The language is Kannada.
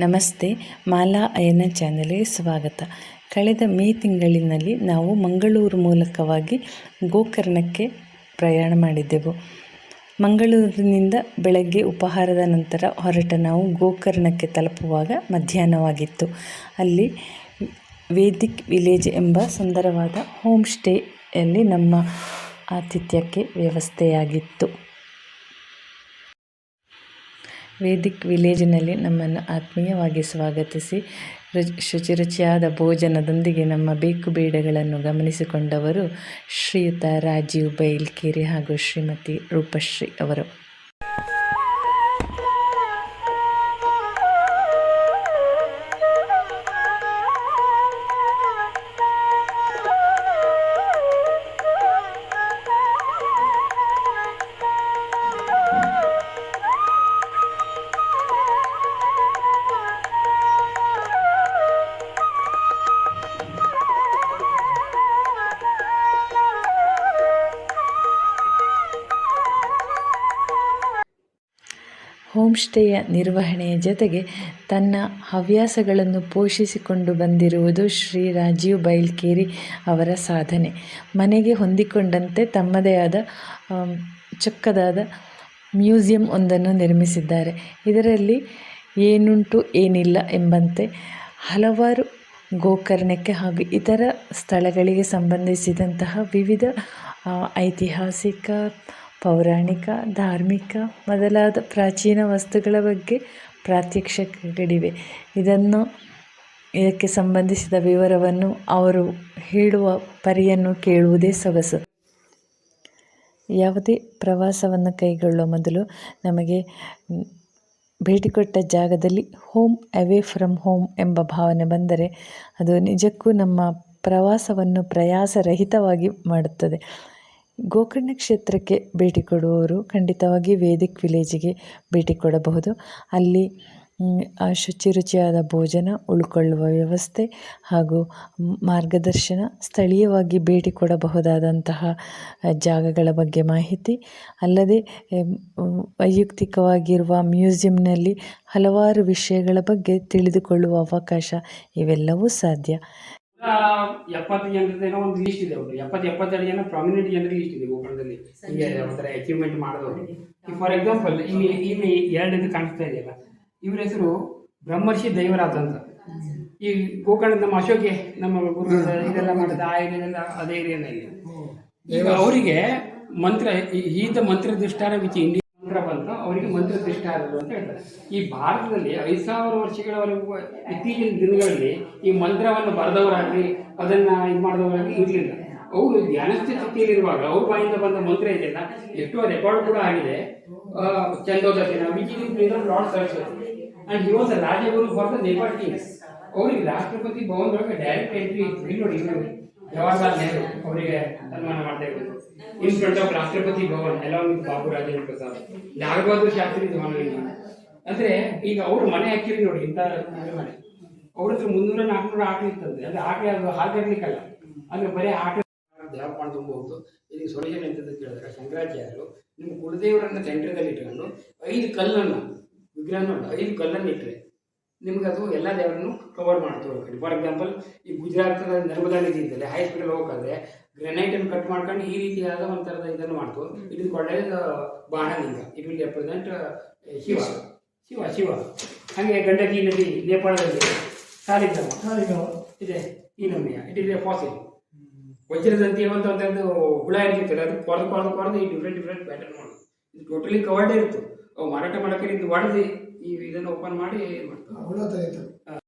ನಮಸ್ತೆ, ಮಾಲಾ ಅಯ್ಯನ ಚಾನಲ್ಗೆ ಸ್ವಾಗತ. ಕಳೆದ ಮೇ ತಿಂಗಳಿನಲ್ಲಿ ನಾವು ಮಂಗಳೂರು ಮೂಲಕವಾಗಿ ಗೋಕರ್ಣಕ್ಕೆ ಪ್ರಯಾಣ ಮಾಡಿದ್ದೆವು. ಮಂಗಳೂರಿನಿಂದ ಬೆಳಗ್ಗೆ ಉಪಹಾರದ ನಂತರ ಹೊರಟ ನಾವು ಗೋಕರ್ಣಕ್ಕೆ ತಲುಪುವಾಗ ಮಧ್ಯಾಹ್ನವಾಗಿತ್ತು. ಅಲ್ಲಿ ವೇದಿಕ್ ವಿಲೇಜ್ ಎಂಬ ಸುಂದರವಾದ ಹೋಮ್ ಸ್ಟೇಯಲ್ಲಿ ನಮ್ಮ ಆತಿಥ್ಯಕ್ಕೆ ವ್ಯವಸ್ಥೆಯಾಗಿತ್ತು. ವೇದಿಕ್ ವಿಲೇಜಿನಲ್ಲಿ ನಮ್ಮನ್ನು ಆತ್ಮೀಯವಾಗಿ ಸ್ವಾಗತಿಸಿ. ಶುಚಿ ರುಚಿಯಾದ ಭೋಜನದೊಂದಿಗೆ ನಮ್ಮ ಬೇಕು ಬೇಡಗಳನ್ನು ಗಮನಿಸಿಕೊಂಡವರು ಶ್ರೀಯುತ ರಾಜೀವ್ ಬೈಲ್ಕೆರೆ ಹಾಗೂ ಶ್ರೀಮತಿ ರೂಪಶ್ರೀ ಅವರು. ಹೋಮ್ ಸ್ಟೇಯ ನಿರ್ವಹಣೆಯ ಜೊತೆಗೆ ತನ್ನ ಹವ್ಯಾಸಗಳನ್ನು ಪೋಷಿಸಿಕೊಂಡು ಬಂದಿರುವುದು ಶ್ರೀ ರಾಜೀವ್ ಬೈಲ್ಕೇರಿ ಅವರ ಸಾಧನೆ. ಮನೆಗೆ ಹೊಂದಿಕೊಂಡಂತೆ ತಮ್ಮದೇ ಆದ ಚೊಕ್ಕದಾದ ಮ್ಯೂಸಿಯಂ ಒಂದನ್ನು ನಿರ್ಮಿಸಿದ್ದಾರೆ. ಇದರಲ್ಲಿ ಏನುಂಟು ಏನಿಲ್ಲ ಎಂಬಂತೆ ಹಲವಾರು ಗೋಕರ್ಣಕ್ಕೆ ಹಾಗೂ ಇತರ ಸ್ಥಳಗಳಿಗೆ ಸಂಬಂಧಿಸಿದಂತಹ ವಿವಿಧ ಐತಿಹಾಸಿಕ ಪೌರಾಣಿಕ, ಧಾರ್ಮಿಕ ಮೊದಲಾದ ಪ್ರಾಚೀನ ವಸ್ತುಗಳ ಬಗ್ಗೆ ಪ್ರಾತ್ಯಕ್ಷಿಕೆಗಳಿವೆ. ಇದನ್ನು ಇದಕ್ಕೆ ಸಂಬಂಧಿಸಿದ ವಿವರವನ್ನು ಅವರು ಹೇಳುವ ಪರಿಯನ್ನು ಕೇಳುವುದೇ ಸೊಗಸು. ಯಾವುದೇ ಪ್ರವಾಸವನ್ನು ಕೈಗೊಳ್ಳುವ ಮೊದಲು ನಮಗೆ ಭೇಟಿ ಕೊಟ್ಟ ಜಾಗದಲ್ಲಿ ಹೋಮ್ ಅವೇ ಫ್ರಮ್ ಹೋಮ್ ಎಂಬ ಭಾವನೆ ಬಂದರೆ ಅದು ನಿಜಕ್ಕೂ ನಮ್ಮ ಪ್ರವಾಸವನ್ನು ಪ್ರಯಾಸರಹಿತವಾಗಿ ಮಾಡುತ್ತದೆ. ಗೋಕರ್ಣ ಕ್ಷೇತ್ರಕ್ಕೆ ಭೇಟಿ ಕೊಡುವವರು ಖಂಡಿತವಾಗಿ ವೇದಿಕ್ ವಿಲೇಜಿಗೆ ಭೇಟಿ ಕೊಡಬಹುದು. ಅಲ್ಲಿ ಶುಚಿ ರುಚಿಯಾದ ಭೋಜನ, ಉಳ್ಕೊಳ್ಳುವ ವ್ಯವಸ್ಥೆ ಹಾಗೂ ಮಾರ್ಗದರ್ಶನ ಸ್ಥಳೀಯವಾಗಿ ಭೇಟಿ ಕೊಡಬಹುದಾದಂತಹ ಜಾಗಗಳ ಬಗ್ಗೆ ಮಾಹಿತಿ. ಅಲ್ಲದೆ ವೈಯಕ್ತಿಕವಾಗಿರುವ ಮ್ಯೂಸಿಯಂನಲ್ಲಿ ಹಲವಾರು ವಿಷಯಗಳ ಬಗ್ಗೆ ತಿಳಿದುಕೊಳ್ಳುವ ಅವಕಾಶ ಇವೆಲ್ಲವೂ ಸಾಧ್ಯ. ಎಪ್ಪತ್ತು ಜನರದೇನೋ ಒಂದು ಲೀಸ್ಟ್ ಇದೆ ಅವರು ಎಪ್ಪತ್ತು ಎಪ್ಪತ್ತೆರಡು ಜನ ಪ್ರಾಮಿನೆಂಟ್ ಜನರಿಗೆ ಲೀಸ್ಟ್ ಇದೆ ಗೋಕರ್ಣದಲ್ಲಿ ಹಿಂಗೆ ಒಂಥರ ಅಚೀವ್ಮೆಂಟ್ ಮಾಡಿದವರು ಫಾರ್ ಎಕ್ಸಾಂಪಲ್ ಇಲ್ಲಿ ಇಲ್ಲಿ ಎರಡನೇದು ಕಾಣಿಸ್ತಾ ಇದೆಯಲ್ಲ ಇವ್ರ ಹೆಸರು ಬ್ರಹ್ಮರ್ಷಿ ದೈವರಾಜ ಅಂತ. ಈ ಗೋಕರ್ಣದ ನಮ್ಮ ಅಶೋಕೆ ನಮ್ಮ ಗುರು ಇದೆಲ್ಲ ಮಾಡಿದ ಆ ಏರಿಯಾದಲ್ಲ ಅದೇ ಏರಿಯಾನಲ್ಲಿ ಈಗ ಅವರಿಗೆ ಮಂತ್ರ ಈತ ಮಂತ್ರ ದೃಷ್ಟಾರ ವಿಚ್ ಇಂಡಿಯಾ ಮಂತ್ರ ಬಂತು ಅವರಿಗೆ ಮಂತ್ರ ದೃಷ್ಟಾರರು ಅಂತ ಹೇಳ್ತಾರೆ. ಈ ಭಾರತದಲ್ಲಿ ಐದು ಸಾವಿರ ವರ್ಷಗಳವರೆಗೂ ಇತ್ತೀಚಿನ ದಿನಗಳಲ್ಲಿ ಈ ಮಂತ್ರವನ್ನು ಬರೆದವರಾಗಲಿ, ಅದನ್ನ ಇದು ಮಾಡಿದವರಾಗಲಿ ಇರಲಿಲ್ಲ. ಅವರು ಧ್ಯಾನಸ್ಥಿತಿಯಲ್ಲಿರುವಾಗ ಅವ್ರ ಬಾಯಿಂದ ಬಂದ ಮಂತ್ರ ಇದೆಯಲ್ಲ, ಎಷ್ಟೋ ರೆಕಾರ್ಡ್ ಕೂಡ ಆಗಿದೆ. ಚಂದೋದರ್ಶನ lord Saraswati. And he was Rajaguru for the Nepal kings ಅವರಿಗೆ ರಾಷ್ಟ್ರಪತಿ ಭವನದೊಳಗೆ ಡೈರೆಕ್ಟ್ ಎಂಟ್ರಿ ನೋಡಿ ಜವಾಹರ್ಲಾಲ್ ನೆಹರು ಅವರಿಗೆ ಸನ್ಮಾನ ಮಾಡ್ತಾ ಇದ್ರು in front of Rashtrapati Bhavan along with Babu Rajendra Prasad Lal Bahadur Shastri Jawaharlal ಅಂದ್ರೆ ಈಗ ಅವ್ರು ಮನೆ ಹಾಕಿರಿ ನೋಡಿ, ಇಂಥ ಮನೆ ಅವ್ರ ಹತ್ರ ಮುನ್ನೂರ ನಾಲ್ಕುನೂರ ಆಕಳು ಇರ್ತದೆ ಅಂದ್ರೆ ಆಕಳು ಅದು ಹಾಲು ಕಟ್ಲಿಕ್ಕಲ್ಲ ಅಂದ್ರೆ ಬರೀ ಆಕಳು ದೇವಪಾಣ ತುಂಬಬಹುದು ಇಲ್ಲಿ ಸೊಲ್ಯೂಷನ್ ಎಂತದ್ದು ಕೇಳಿದ್ರೆ ಶಂಕರಾಚಾರ್ಯರು ನಿಮ್ಮ ಕುಲದೇವರನ್ನ ಸೆಂಟ್ರದಲ್ಲಿ ಇಟ್ಕೊಂಡು ಐದು ಕಲ್ಲನ್ನು ವಿಗ್ರಹ ಐದು ಕಲ್ಲನ್ನು ಇಟ್ಟರೆ ನಿಮ್ಗೆ ಅದು ಎಲ್ಲ ದೇವರನ್ನು ಕವರ್ ಮಾಡ್ತು ಫಾರ್ ಎಕ್ಸಾಂಪಲ್ ಈ ಗುಜರಾತದ ನರ್ಮದಾ ನದಿ ಇದ್ದಲ್ಲಿ ಹಾಸ್ಪಿಟಲ್ ಹೋಗೋಕ್ಕಾದ್ರೆ ಗ್ರೆನೈಟ್ ಅನ್ನು ಕಟ್ ಮಾಡ್ಕೊಂಡು ಈ ರೀತಿಯಾದ ಒಂಥರದ ಇದನ್ನು ಮಾಡ್ತು. It is called Banalinga. It will represent Shiva. Shiva Shiva. ಹಾಗೆ ಗಂಡಕಿ ನದಿ ನೇಪಾಳದಲ್ಲಿ ಸಾಲಿಗ್ರಾಮ. ಇದೆ ಈ ನಮ್ಮ ಇಟ್ ಇಸ್ ಎ ಫಾಸಿಲ್ ವಜ್ರದಂತಿ ಅಂತ ಒಂದು ಹುಳ ಇರ್ತಿರ್ತಾರೆ ಅದು ಕೊರೆದು ಕೊರೆದು ಕೊರೆದು ಈ ಡಿಫ್ರೆಂಟ್ ಡಿಫ್ರೆಂಟ್ ಪ್ಯಾಟರ್ನ್ ಮಾಡೋದು ಇದು ಟೋಟಲಿ ಕವರ್ಡ್ ಇತ್ತು ಅವು ಮಾರಾಟ ಮಾಡಕ್ಕೆ ಇದು ಹೊಡೆದು ಈ ಇದನ್ನು ಓಪನ್ ಮಾಡಿ ಮಾಡ್ತಾರೆ